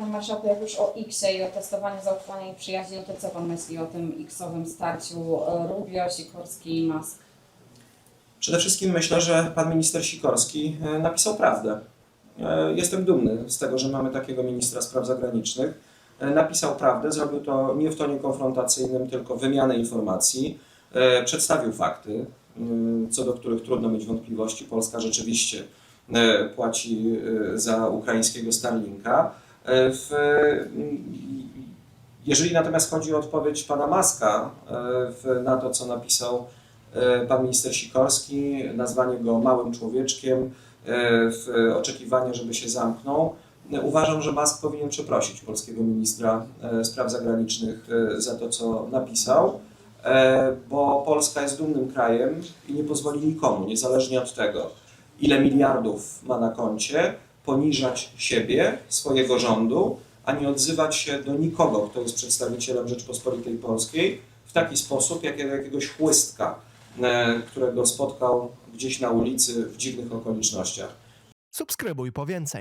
Panie Marszałku, jak już o X-ie i o testowaniu zaufania i przyjaźni, to co Pan myśli o tym X-owym starciu e, Rubio, Sikorski i Musk? Przede wszystkim myślę, że pan minister Sikorski e, napisał prawdę. E, Jestem dumny z tego, że mamy takiego ministra spraw zagranicznych. Napisał prawdę, zrobił to nie w tonie konfrontacyjnym, tylko wymianę informacji. Przedstawił fakty, co do których trudno mieć wątpliwości. Polska rzeczywiście płaci za ukraińskiego Starlinka. E, W, m, jeżeli natomiast chodzi o odpowiedź pana Maska e, na to, co napisał e, pan minister Sikorski, nazwanie go małym człowieczkiem w oczekiwaniu, żeby się zamknął. Uważam, że Musk powinien przeprosić polskiego ministra spraw zagranicznych za to, co napisał, bo Polska jest dumnym krajem i nie pozwoli nikomu, niezależnie od tego, ile miliardów ma na koncie, poniżać siebie, swojego rządu, a nie odzywać się do nikogo, kto jest przedstawicielem Rzeczpospolitej Polskiej w taki sposób, jak jakiegoś chłystka, e, którego spotkał gdzieś na ulicy w dziwnych okolicznościach. Subskrybuj po więcej.